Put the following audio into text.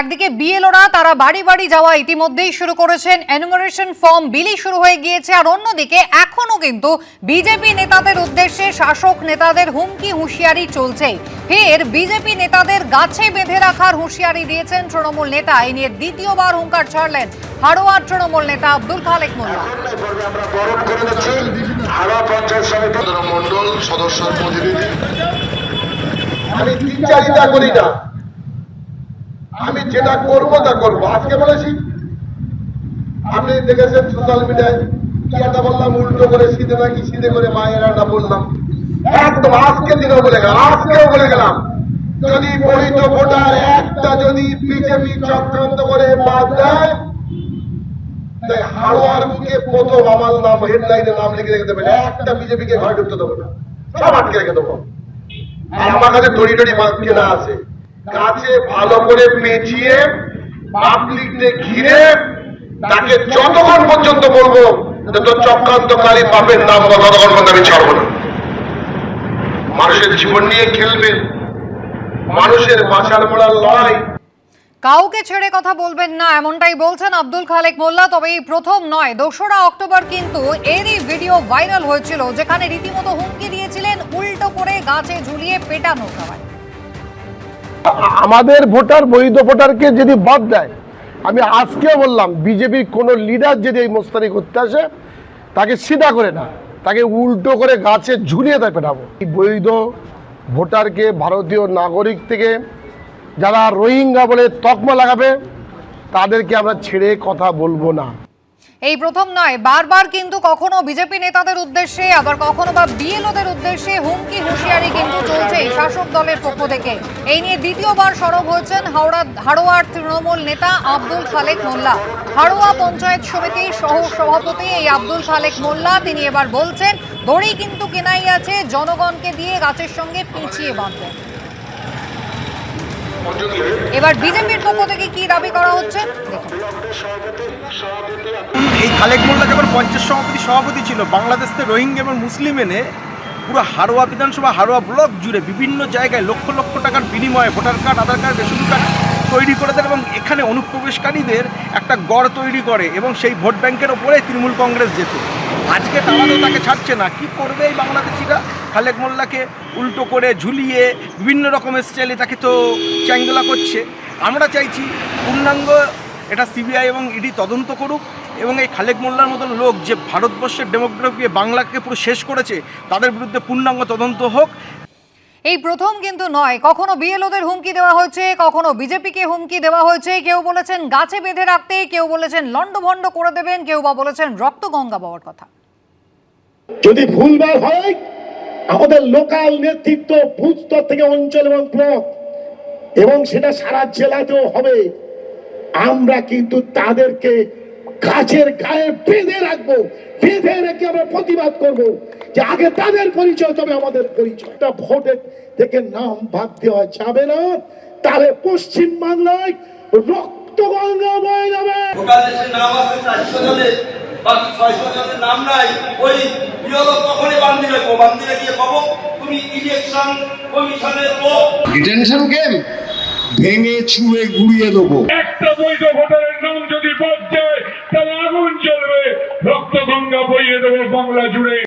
একদিকে বিএলওরা তারা বাড়ি বাড়ি যাওয়া ইতিমধ্যেই শুরু করেছেন। এনুমারেশন ফর্ম বিলি শুরু হয়ে গিয়েছে আর অন্যদিকে এখনও কিন্তু বিজেপি নেতাদের উদ্দেশ্যে শাসক নেতাদের হুমকি হুঁশিয়ারি চলছে। ফের বিজেপি নেতাদের গাছে বেঁধে রাখার হুঁশিয়ারি দিয়েছেন তৃণমূল নেতা। এ নিয়ে দ্বিতীয়বার হুঙ্কার ছাড়লেন হাড়োয়ার তৃণমূল নেতা আব্দুল খালেক মোল্লা। মন্ডল সদস্য প্রতিনিধি। আমি দ্বিচারিতা করি না। আমি যেটা করব, তা করব। আজকে বলেছি, আপনি দেখেছেন সোশ্যাল মিডিয়ায় বললাম, উল্টো করে শীতে নাকি শীতে করে মায়ের একটা বললাম। একদম আজকে দিনও বলে গেলাম, আজকেও বলে গেলাম। যদি বৈধ ভোটার একটা যদি বিজেপি চক্রান্ত করে বাদ দেয় হাওয়ার বুকে প্রথম আমার নাম হেডলাইনে নাম লিখে রেখে দেবেন। একটা বিজেপিকে ঘরে ঢুকতে দেবো না, সব আটকে রেখে দেবো। আর আমার কাছে দড়ি টড়ি কেনা আছে। গাছে ভালো করে পেঁচিয়ে পাবলিককে ঘিরে তাকে যতক্ষণ পর্যন্ত বলব তোর চক্রান্তকারী পাপের নাম বল ততক্ষণ পর্যন্ত আমি ছাড়বো না। মানুষের জীবন নিয়ে খেলবেন মানুষের বাঁচার মরার লড়াই। কাউকে ছেড়ে কথা বলবেন না, এমনটাই বলছেন আব্দুল খালেক মোল্লা, তবে এই প্রথম নয়, দোসরা অক্টোবর কিন্তু এরই ভিডিও ভাইরাল হয়েছিল, যেখানে রীতিমতো হুমকি দিয়েছিলেন, উল্টো করে গাছে ঝুলিয়ে পেটানো খাওয়ায় আমাদের ভোটার, বৈধ ভোটারকে যদি বাদ দেয়, আমি আজকেও বললাম বিজেপির কোনো লিডার যদি এই মোস্তানি করতে আসে, তাকে সিধা করে না, তাকে উল্টো করে গাছে ঝুলিয়ে তাই পেটাবো। এই বৈধ ভোটারকে ভারতীয় নাগরিক থেকে যারা রোহিঙ্গা বলে তকমা লাগাবে, তাদেরকে আমরা ছেড়ে কথা বলব না। এই প্রথম নয়, বারবার কিন্তু কখনো বিজেপি নেতাদের উদ্দেশ্যে, আবার কখনো বা বিএলওদের উদ্দেশ্যে হুমকি হুঁশিয়ারি কিন্তু চলছে শাসক দলের পক্ষ থেকে। এই নিয়ে দ্বিতীয়বার সরব হয়েছেন হাওড়া হাড়োয়ার তৃণমূল নেতা আব্দুল খালেক মোল্লা। হাড়োয়া পঞ্চায়েত সমিতির সহ সভাপতি এই আব্দুল খালেক মোল্লা, তিনি এবার বলছেন দড়ি কিন্তু কেনাই আছে, জনগণকে দিয়ে গাছের সঙ্গে পিছিয়ে বাঁধবেন এবার বিজেপির পক্ষ থেকে কি দাবি করা হচ্ছে? এই খালেক মোল্লা যখন পঞ্চায়েত সভাপতি সভাপতি ছিল, বাংলাদেশ রোহিঙ্গা এবং মুসলিম এনে পুরো হারোয়া বিধানসভা, হারোয়া ব্লক জুড়ে বিভিন্ন জায়গায় লক্ষ লক্ষ টাকার বিনিময়ে voter card, Aadhaar card, ration card তৈরি করে দেন এবং এখানে অনুপ্রবেশকারীদের একটা গড় তৈরি করে এবং সেই ভোট ব্যাংকের ওপরে তৃণমূল কংগ্রেস যেত। আজকে তারা তো তাকে ছাড়ছে না। কি করবে এই বাংলাদেশিরা? খালেক মোল্লাকে উল্টো করে ঝুলিয়ে বিভিন্ন রকমের স্টাইলে তাকে তো চ্যাংদোলা করছে। আমরা চাইছি পূর্ণাঙ্গ এটা সিবিআই এবং ইডি তদন্ত করুক এবং এই খালেক মোল্লার মতন লোক যে ভারতবর্ষের ডেমোগ্রাফি বাংলাকে পুরো শেষ করেছে, তাদের বিরুদ্ধে পূর্ণাঙ্গ তদন্ত হোক। এই প্রথম কিন্তু নয়। কখনো বিএলওদের হুমকি দেওয়া হয়েছে, কখনো বিজেপিকে হুমকি দেওয়া হয়েছে। কেউ বলেছেন গাছে বেঁধে রাখতে, কেউ বলেছেন লন্ডভন্ড করে দেবেন, কেউ বা বলেছেন রক্ত গঙ্গা পাওয়ার কথা। যদি ভুলভাল হয়, আমাদের লোকাল নেতৃত্ব বুথ থেকে অঞ্চল এবং ব্লক, এবং সেটা সারা জেলাতেও হবে। আমরা কিন্তু তাদেরকে গাছের গায়ে বেঁধে রাখব, বেঁধে রেখে আমরা প্রতিবাদ করব। যে আগে তাদের পরিচয় তবে আমাদের পরিচয় একটা ভোটের থেকে নাম ভাগ দেওয়া যাবে না। তাহলে পশ্চিম বাংলায় রক্ত গঙ্গা বয়ে যাবে নাম আছে চারশো জনের বাকি ছয়শো জনের নাম নাই। ওই তখনই বান্দি রাখব বান্দি রাখিয়ে পাবো। তুমি ইলেকশন কমিশনের লোক ডিটেনশন গেম ভেঙে ছুঁড়ে গুড়িয়ে দেবো। একটা বৈধ ভোটারের নাম যদি বাদ যায় তাহলে আগুন জ্বলবে। রক্ত গঙ্গা বইয়ে দেবো বাংলা জুড়ে।